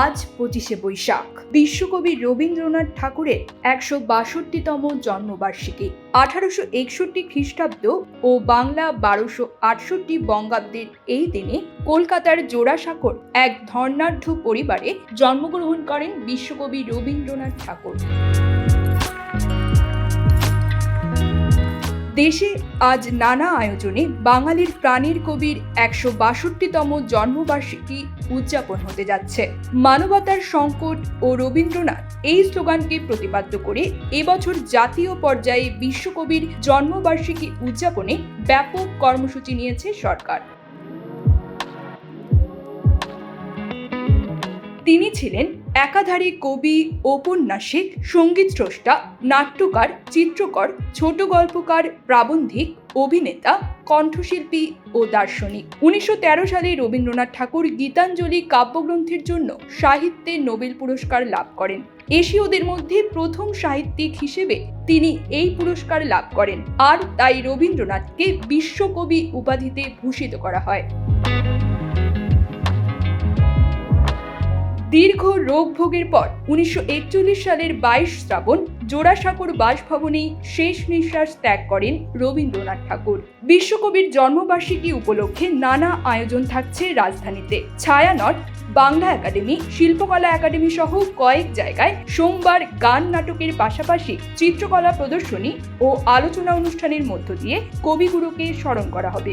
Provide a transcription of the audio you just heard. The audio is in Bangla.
আজ পঁচিশে বৈশাখ। বিশ্বকবি রবীন্দ্রনাথ ঠাকুরের একশো বাষট্টিতম জন্মবার্ষিকী। আঠারোশো একষট্টি খ্রিস্টাব্দ ও বাংলা বারোশো আটষট্টি বঙ্গাব্দের এই দিনে কলকাতার জোড়াসাঁকোর এক ধর্নাঢ্য পরিবারে জন্মগ্রহণ করেন বিশ্বকবি রবীন্দ্রনাথ ঠাকুর। দেশে আজ নানা আয়োজনে বাঙালির প্রাণীর কবির একশো বাষট্টিতম জন্মবার্ষিকী উদযাপন হতে যাচ্ছে। মানবতার সংকট ও রবীন্দ্রনাথ এই স্লোগানকে প্রতিপাদ্য করে এবছর জাতীয় পর্যায়ে বিশ্বকবির জন্মবার্ষিকী উদযাপনে ব্যাপক কর্মসূচি নিয়েছে সরকার। তিনি ছিলেন একাধারে কবি, ঔপন্যাসিক সংগীত স্রষ্টা নাট্যকার, চিত্রকর, ছোট গল্পকার, প্রাবন্ধিক, অভিনেতা, কণ্ঠশিল্পী ও দার্শনিক। উনিশশো তেরো সালে রবীন্দ্রনাথ ঠাকুর গীতাঞ্জলি কাব্যগ্রন্থের জন্য সাহিত্যে নোবেল পুরস্কার লাভ করেন। এশীয়দের মধ্যে প্রথম সাহিত্যিক হিসেবে তিনি এই পুরস্কার লাভ করেন। আর তাই রবীন্দ্রনাথকে বিশ্বকবি উপাধিতে ভূষিত করা হয়। দীর্ঘ রোগ ভোগের পর উনিশশো একচল্লিশ সালের বাইশ শ্রাবণ জোড়াসাঁকোর বাসভবনেই শেষ নিঃশ্বাস ত্যাগ করেন রবীন্দ্রনাথ ঠাকুর। বিশ্বকবির জন্মবার্ষিকী উপলক্ষে নানা আয়োজন থাকছে রাজধানীতে। ছায়ানট, বাংলা একাডেমি, শিল্পকলা একাডেমি সহ কয়েক জায়গায় সোমবার গান নাটকের পাশাপাশি চিত্রকলা প্রদর্শনী ও আলোচনা অনুষ্ঠানের মধ্য দিয়ে কবিগুরুকে স্মরণ করা হবে।